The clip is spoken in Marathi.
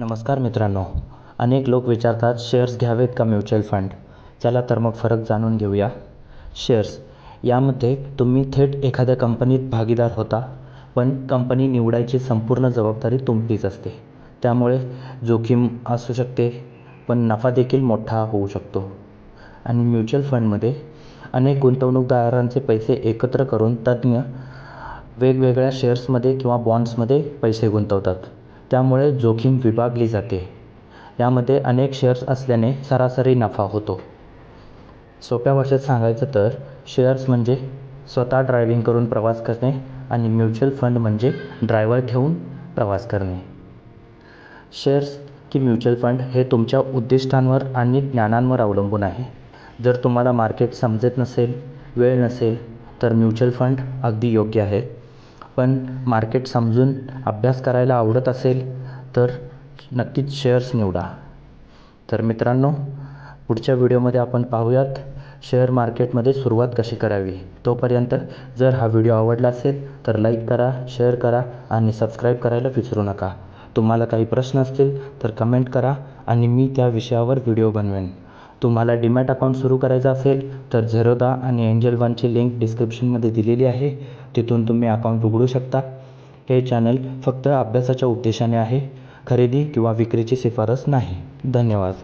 नमस्कार मित्रांनो. अनेक लोक विचारतात शेअर्स घ्यावेत का म्युच्युअल फंड? चला तर मग फरक जाणून घेऊया. शेअर्स यामध्ये तुम्ही थेट एखाद्या कंपनीत भागीदार होता पण कंपनी निवडायची संपूर्ण जबाबदारी तुमचीच असते. त्यामुळे जोखीम असू शकते पण नफा देखील मोठा होऊ शकतो. आणि म्युच्युअल फंडमध्ये अनेक गुंतवणूकदारांचे पैसे एकत्र करून तज्ज्ञ वेगवेगळ्या शेअर्समध्ये किंवा बॉन्ड्समध्ये पैसे गुंतवतात. त्यामुळे जोखीम विभागली जाते. यामध्ये अनेक शेअर्स असल्याने सरासरी नफा होतो. सोप्या भाषेत सांगायचं तर शेअर्स म्हणजे स्वतः ड्रायव्हिंग करून प्रवास करणे आणि म्युच्युअल फंड म्हणजे ड्रायव्हर ठेवून प्रवास करणे. शेअर्स की म्युच्युअल फंड हे तुमच्या उद्दिष्टांवर आणि ज्ञानांवर अवलंबून आहे. जर तुम्हाला मार्केट समजत नसेल वेळ नसेल तर म्युच्युअल फंड अगदी योग्य आहे. पण मार्केट समजून अभ्यास करायला आवडत असेल तर नक्कीच शेअर्स निवडा. तर मित्रांनो पुढच्या व्हिडिओमध्ये आपण पाहूयात शेअर मार्केटमध्ये सुरुवात कशी करावी. तोपर्यंत जर हा व्हिडिओ आवडला असेल तर लाईक करा शेअर करा आणि सबस्क्राईब करायला विसरू नका. तुम्हाला काही प्रश्न असतील तर कमेंट करा आणि मी त्या विषयावर व्हिडिओ बनवेन. तुम्हाला डीमॅट अकाउंट सुरू करायचं असेल तर झरोदा आणि एंजल वनची लिंक डिस्क्रिप्शनमध्ये दिलेली आहे. तिथून तुम्ही अकाउंट उघडू शकता. हे चॅनल फक्त अभ्यासाच्या उद्देशाने आहे. खरेदी किंवा विक्रीची शिफारस नाही. धन्यवाद.